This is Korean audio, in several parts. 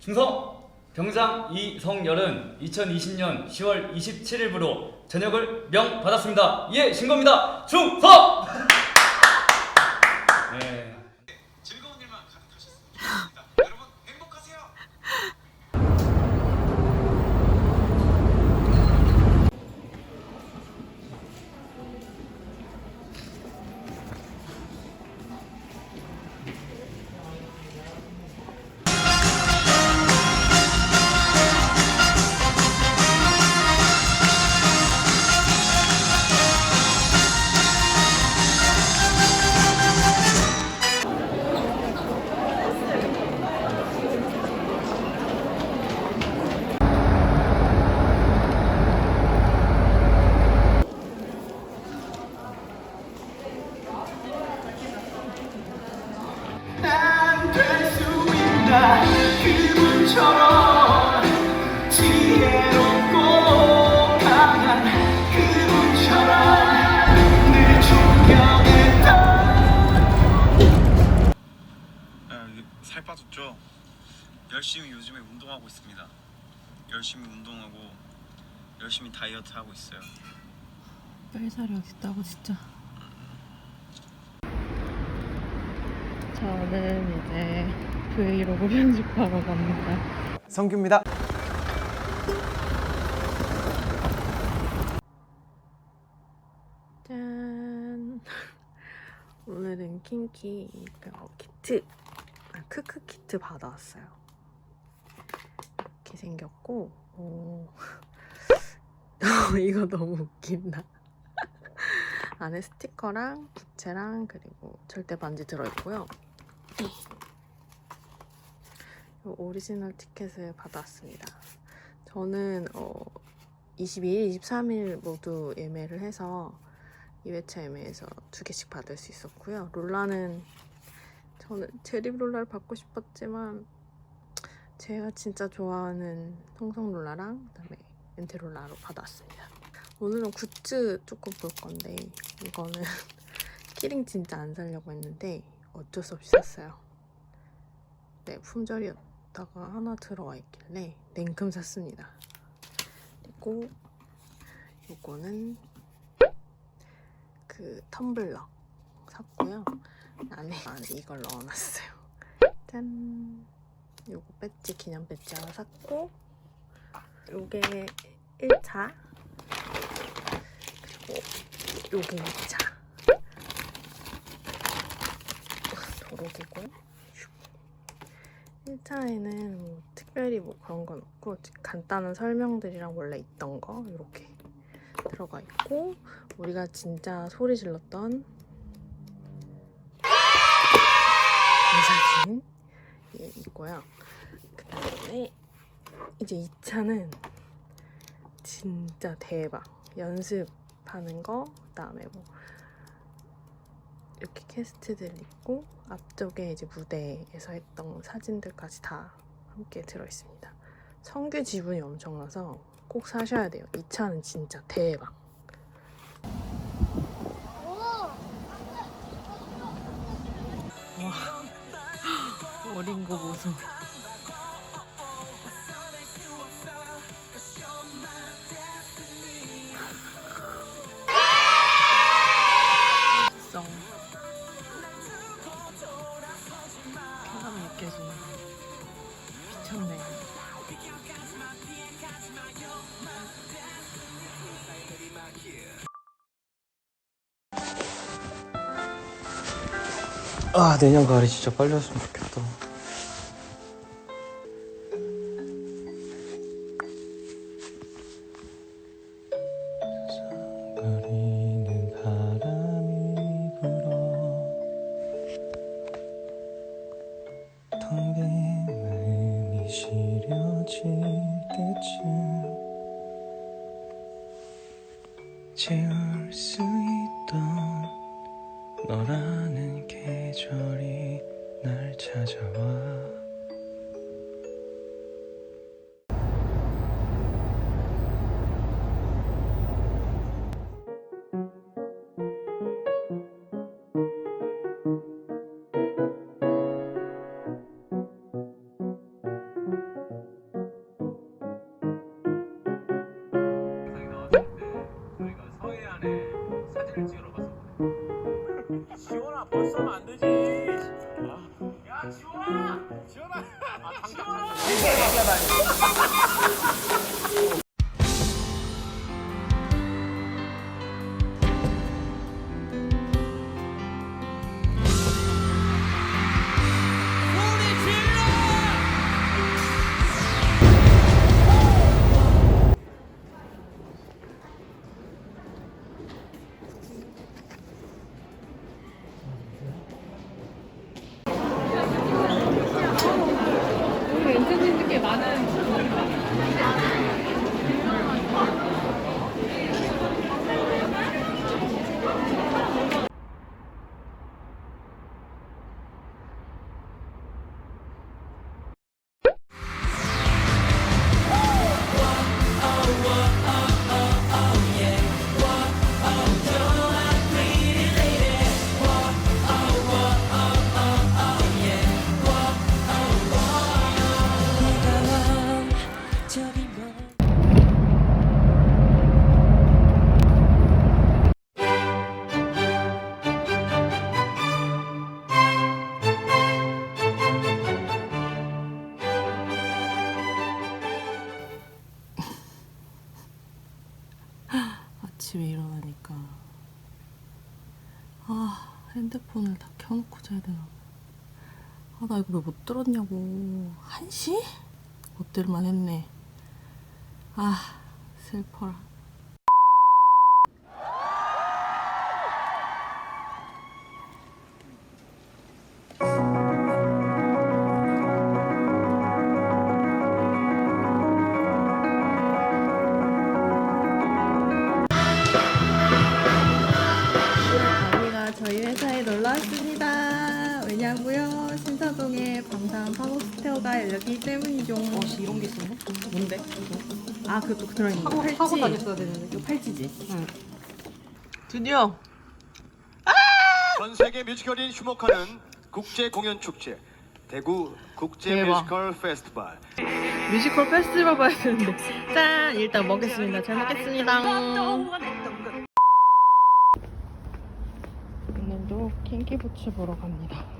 충성! 병장 이성열은 2020년 10월 27일부로 전역을 명받았습니다. 예, 신고입니다. 충성! 살 빠졌죠. 열심히 요즘에 운동하고 있습니다. 열심히 운동하고 열심히 다이어트 하고 있어요. 뺄살이 어딨다고 진짜 저는 이제 브이로그 편집하러 갑니다 성규입니다. 짠 오늘은 킹키 어, 키트 아, 크크 키트 받아왔어요 이렇게 생겼고 오. 이거 너무 웃긴다 안에 스티커랑 부채랑 그리고 절대 반지 들어있고요 이 오리지널 티켓을 받았습니다 저는 어, 22일, 23일 모두 예매를 해서 2회차 예매에서 두 개씩 받을 수 있었고요. 롤라는 저는 제리 롤라를 받고 싶었지만 제가 진짜 좋아하는 통성 롤라랑 그다음에 엔테 롤라로 받았습니다. 오늘은 굿즈 조금 볼 건데 이거는 키링 진짜 안 사려고 했는데 어쩔 수 없이 샀어요. 네, 품절이었다가 하나 들어와 있길래 냉큼 샀습니다. 그리고 요거는 그 텀블러 샀고요. 안에 이걸 넣어놨어요. 짠. 요거 배지 기념 배지 하나 샀고 요게 1차 그리고 요게 2차 도록이고 1차에는 뭐 특별히 뭐 그런 건 없고 간단한 설명들이랑 원래 있던 거 이렇게 들어가 있고 우리가 진짜 소리 질렀던 이 사진 예, 있고요. 그 다음에 이제 2차는 진짜 대박 연습하는 거 그 다음에 뭐 이렇게 캐스트들 있고 앞쪽에 이제 무대에서 했던 사진들까지 다 함께 들어있습니다. 성규 지분이 엄청나서 꼭 사셔야 돼요. 이 차는 진짜 대박. 어린 거 보소. 성. 쾌감 느껴지네. 미쳤네. 아 내년 가을이 진짜 빨리 왔으면 좋겠다. 채울 수 있던 너라는 계절이 날 찾아와 켜놓고 자야 되나 아 나 이거 왜 못 들었냐고. 한시? 못 들을만 했네. 아 슬퍼라 왜냐고요? 신사동에 방산 팝업스테어가 열렸기 때문이죠. 어, 이런 게 있었네? 뭔데? 아, 그것도 들어있는 거. 팔찌. 하고 다녔어야 되는데. 이거 팔찌지? 응. 드디어 전 세계 뮤지컬인 휴목하는 국제 공연 축제 대구 국제 대박. 뮤지컬 페스티벌 뮤지컬 페스티벌 봐야 되는데. 짠! 일단 먹겠습니다. 잘 먹겠습니다. 오늘도 kin키부츠 보러 갑니다.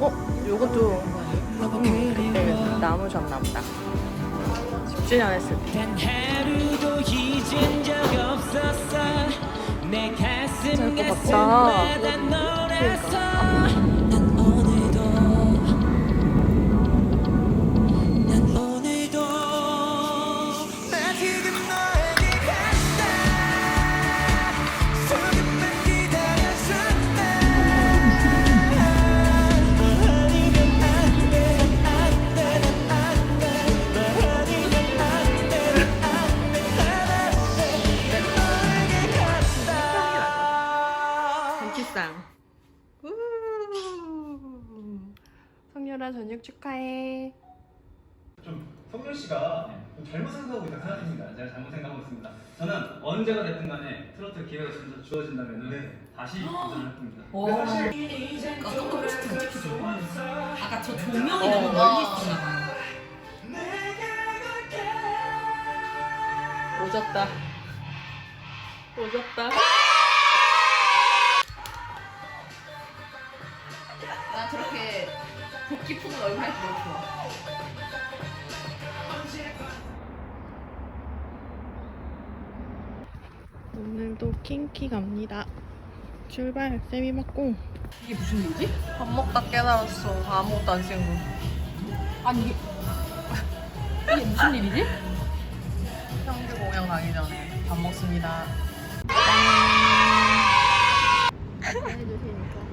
어? 요것도 너무 그때 그리워 나누셨나 보다. 10주년 했을 때. 단 하루도 잊은 적 없었어 내 가슴 것 같다. 가슴마다 좀 성렬 씨가 좀 잘못 생각하고 있다 생각합니다. 제가 잘못 생각하고 있습니다. 저는 언제가 됐든 간에 트로트 기회가 진짜 주어진다면 다시 도전할 겁니다. 아까 저 조명이 너무 멀리 있었나 봐요. 오졌다. 오졌다. 나 저렇게 얼굴 할때 너무 좋아. Kin키 갑니다. 출발 쌤이 맞고 이게 무슨 일이지? 밥 먹다 깨달았어. 아무것도 안쓴 거. 아니 이게 이게 무슨 일이지? 형규 공연 가기 전에 밥 먹습니다. 해주시니까